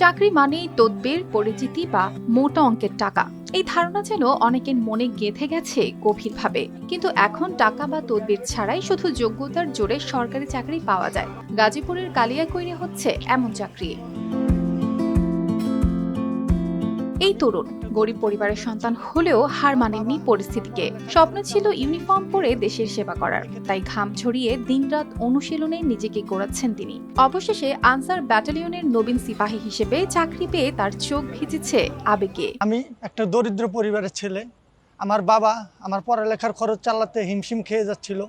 চাকরি মানেই তদ্বের, পরিচিতি বা মোটা অঙ্কের টাকা। এই ধারণা যেন অনেকের মনে গেঁথে গেছে গভীরভাবে। কিন্তু এখন টাকা বা তদবির ছাড়াই শুধু যোগ্যতার জোরে সরকারি চাকরি পাওয়া যায়। গাজীপুরের কালিয়াকৈরে হচ্ছে এমন চাকরি। এই তরুণ গরিব পরিবারের সন্তান হলেও হার মানেননি পরিস্থিতিকে। স্বপ্ন ছিল ইউনিফর্ম পরে দেশের সেবা করার। তাই ঘাম ঝরিয়ে দিনরাত অনুশীলনে নিজেকে গড়াচ্ছেন তিনি। অবশেষে আনসার ব্যাটালিয়নের নবীন সিপাহী হিসেবে চাকরি পেয়ে তার চোখ ভিজেছে আবেগে। আমি একটা দরিদ্র পরিবারের ছেলে। আমার বাবা আমার পড়ালেখার খরচ চালাতে হিমশিম খেয়ে যাচ্ছিল।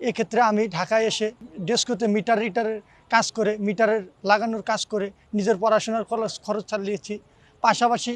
এক্ষেত্রে আমি ঢাকায় এসে ডেস্কোতে মিটার রিটারের কাজ করে, মিটারের লাগানোর কাজ করে নিজের পড়াশোনার খরচ খরচ চালিয়েছি। পাশাপাশি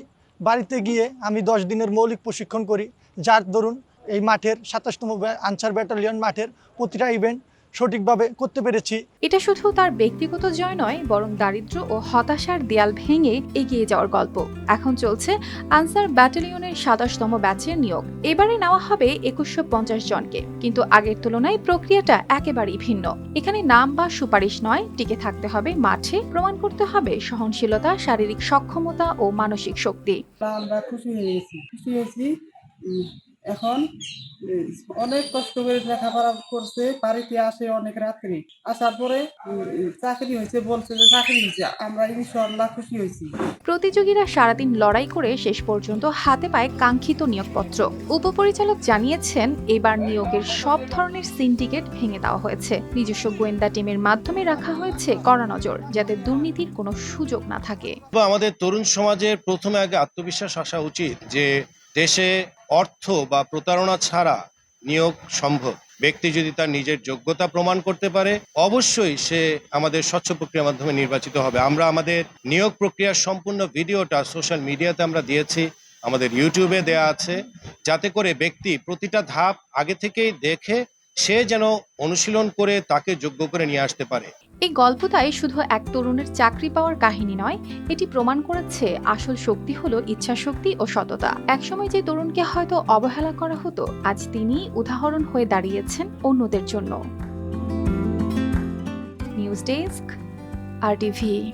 বাড়িতে গিয়ে আমি দশ দিনের মৌলিক প্রশিক্ষণ করি। যার দরুন এই মাঠের সাতাশতম আনসার ব্যাটালিয়ন মাঠের প্রতিটা ইভেন্ট সঠিকভাবে করতে পেরেছি। এটা শুধু তার ব্যক্তিগত জয় নয় বরং দারিদ্র্য ও হতাশার দেয়াল ভেঙে এগিয়ে যাওয়ার গল্প। এখন চলছে আনসার ব্যাটালিয়নের সাতাশতম ব্যাচের নিয়োগ। এবারে নেওয়া হবে একুশশো পঞ্চাশ জনকে। কিন্তু আগের তুলনায় প্রক্রিয়াটা একেবারেই ভিন্ন। এখানে নাম বা সুপারিশ নয় টিকে থাকতে হবে মাঠে। প্রমাণ করতে হবে সহনশীলতা শারীরিক সক্ষমতা ও মানসিক শক্তি। আমরা খুশি হয়ে গেছি। খুশি হয়েছি এখন অনেক কষ্ট করে লেখাপড়া করছে বাড়িতে আসে অনেক রাত্রি। আসার পরে চাকরি হয়েছে বলছে যে চাকরি হয়েছে আমরা ইনশাল্লাহ খুশি হয়েছি। প্রতিযোগীরা সারাদিন লড়াই করে শেষ পর্যন্ত হাতে পায় কাঙ্ক্ষিত নিয়োগপত্র। উপপরিচালক জানিয়েছেন এবার নিয়োগের সব ধরনের সিন্ডিকেট ভেঙে দেওয়া হয়েছে। নিজস্ব গোয়েন্দা টিমের মাধ্যমে রাখা হয়েছে কড়া নজর যাতে দুর্নীতির কোনো সুযোগ না থাকে। আমাদের তরুণ সমাজের প্রথমে আগে আত্মবিশ্বাস আসা উচিত যে দেশে অর্থ বা প্রতারণা ছাড়া নিয়োগ সম্ভব। ব্যক্তি যদি তার নিজের যোগ্যতা প্রমাণ করতে পারে, অবশ্যই সে আমাদের স্বচ্ছ প্রক্রিয়ার মাধ্যমে নির্বাচিত হবে। আমরা আমাদের নিয়োগ প্রক্রিয়ার সম্পূর্ণ ভিডিওটা সোশ্যাল মিডিয়াতে আমরা দিয়েছি, আমাদের ইউটিউবে দেয়া আছে, যাতে করে ব্যক্তি প্রতিটা ধাপ আগে থেকেই দেখে সে যেন অনুশীলন করে তাকে যোগ্য করে নিয়ে আসতে পারে। এই গল্পটাই শুধু এক তরুণের চাকরি পাওয়ার কাহিনী নয়, এটি প্রমাণ করেছে আসল শক্তি হলো ইচ্ছাশক্তি ও সততা। একসময় যে তরুণকে হয়তো অবহেলা করা হতো, আজ তিনি উদাহরণ হয়ে দাঁড়িয়েছেন অন্যদের জন্য। নিউজ ডেস্ক, আর টিভি